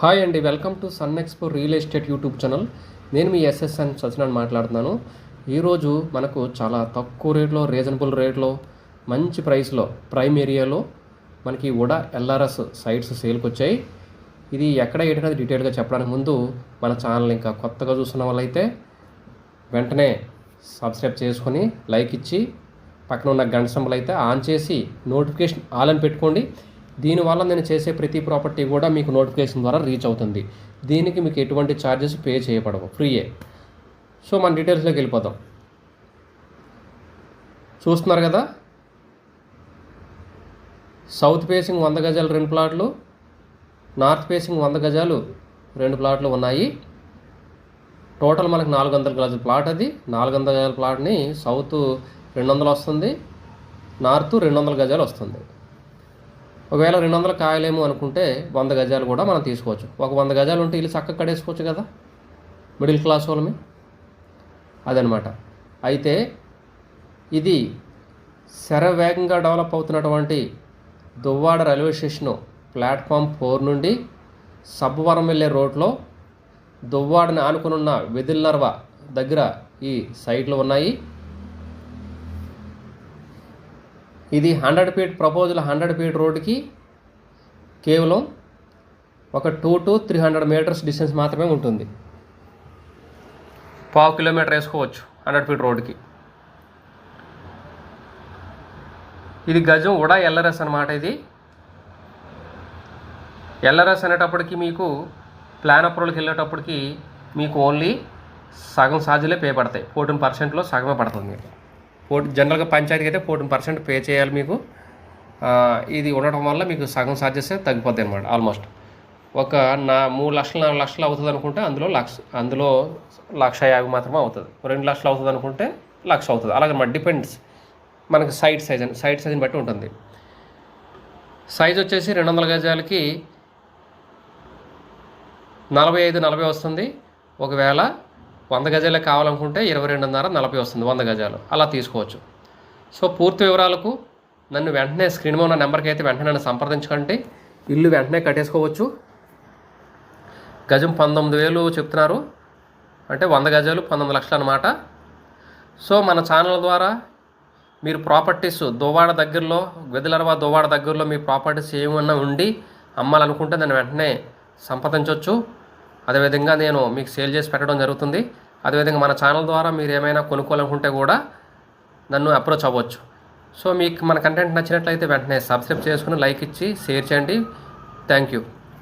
Hi అండి welcome to sun expo real estate YouTube channel నేను మీ ఎస్ఎస్ఎన్ సత్యనారాయణ మాట్లాడుతున్నాను. ఈరోజు మనకు చాలా తక్కువ రేట్లో రీజనబుల్ రేట్లో మంచి ప్రైస్లో ప్రైమ్ ఏరియాలో మనకి ఉడా ఎల్ఆర్ఎస్ సైట్స్ సేల్కి వచ్చాయి. ఇది ఎక్కడ ఏంటనేది డీటెయిల్గా చెప్పడానికి ముందు మన ఛానల్ ఇంకా కొత్తగా చూస్తున్న వాళ్ళైతే వెంటనే సబ్స్క్రైబ్ చేసుకొని లైక్ ఇచ్చి పక్కన ఉన్న గంట సంబలు అయితే ఆన్ చేసి నోటిఫికేషన్ ఆల్ అని పెట్టుకోండి. దీనివల్ల నేను చేసే ప్రతి ప్రాపర్టీ కూడా మీకు నోటిఫికేషన్ ద్వారా రీచ్ అవుతుంది. దీనికి మీకు ఎటువంటి ఛార్జెస్ పే చేయబడవు. ఫ్రీయే సో మన డీటెయిల్స్లోకి వెళ్ళిపోదాం. చూస్తున్నారు కదా? సౌత్ ఫేసింగ్ వంద గజాలు రెండు ప్లాట్లు నార్త్ ఫేసింగ్ వంద గజాలు రెండు ప్లాట్లు ఉన్నాయి. టోటల్ మనకు నాలుగు వందల గజాల ప్లాట్ అది. నాలుగు వందల గజాల ప్లాట్ని సౌత్ రెండు వందలు వస్తుంది నార్త్ రెండు వందల గజాలు వస్తుంది. ఒకవేళ రెండు వందలు కాయలేము అనుకుంటే వంద గజాలు కూడా మనం తీసుకోవచ్చు. ఒక వంద గజాలు ఉంటే ఇల్లు చక్కగా కడేసుకోవచ్చు కదా? మిడిల్ క్లాస్ వాళ్ళమే? అదనమాట. అయితే ఇది శరవేగంగా డెవలప్ అవుతున్నటువంటి Duvvada railway station platform four నుండి సబ్బవరం వెళ్ళే రోడ్లో దువ్వాడని ఆనుకునున్న వెదిల్లర్వ దగ్గర ఈ సైట్లు ఉన్నాయి. ఇది hundred feet proposal hundred feet రోడ్డుకి కేవలం ఒక two to three hundred metres distance మాత్రమే ఉంటుంది. పావు కిలోమీటర్ వేసుకోవచ్చు హండ్రెడ్ ఫీట్ రోడ్డుకి ఇది గజం ఉడా ఎల్ఆర్ఎస్ అనమాట ఇది. ఎల్ఆర్ఎస్ అనేటప్పటికి మీకు ప్లాన్ అప్రూవల్కి వెళ్ళేటప్పటికి మీకు ఓన్లీ సగం ఛార్జీలే పే పడతాయి. ఫోర్టీన్ పర్సెంట్లో సగమే పడుతుంది. మీకు ఫోర్టీ జనరల్గా పంచాయతీకి అయితే ఫోర్టీన్ పర్సెంట్ పే చేయాలి మీకు. ఇది ఉండటం వల్ల మీకు సగం ఛార్జెస్ తగ్గిపోతుంది అనమాట ఆల్మోస్ట్. ఒక నా మూడు లక్షలు నాలుగు లక్షలు అవుతుంది అనుకుంటే అందులో లక్ష అందులో లక్ష యాభై మాత్రమే అవుతుంది. రెండు లక్షలు అవుతుంది అనుకుంటే లక్ష అవుతుంది. అలాగనమాట డిపెండ్స్. మనకి సైట్ సైజ్ అని సైట్ సైజ్ని బట్టి ఉంటుంది. సైజ్ వచ్చేసి రెండు వందల గజాలకి నలభై ఐదు నలభై వస్తుంది. ఒకవేళ వంద గజాలే కావాలనుకుంటే ఇరవై రెండున్నర నలభై వస్తుంది వంద గజాలు. అలా తీసుకోవచ్చు. సో పూర్తి వివరాలకు నన్ను వెంటనే స్క్రీన్ ఉన్న నెంబర్కి అయితే వెంటనే నన్ను సంప్రదించకండి. ఇల్లు వెంటనే కట్టేసుకోవచ్చు. గజం పంతొమ్మిది వేలు చెప్తున్నారు. అంటే వంద గజాలు పంతొమ్మిది లక్షలు అనమాట సో మన ఛానల్ ద్వారా మీరు ప్రాపర్టీస్ దువ్వాడ దగ్గరలో వెదిలరవా దువ్వాడ దగ్గరలో మీ ప్రాపర్టీస్ ఏమన్నా ఉండి అమ్మాలనుకుంటే నన్ను వెంటనే సంప్రదించవచ్చు అదేవిధంగా నేను మీకు సేల్ చేసి పెట్టడం జరుగుతుంది. అదేవిధంగా మన ఛానల్ ద్వారా మీరు ఏమైనా కొనుక్కోవాలనుకుంటే కూడా నన్ను అప్రోచ్ అవ్వచ్చు. సో మీకు మన కంటెంట్ నచ్చినట్లయితే వెంటనే సబ్స్క్రైబ్ చేసుకుని లైక్ ఇచ్చి షేర్ చేయండి. Thank you.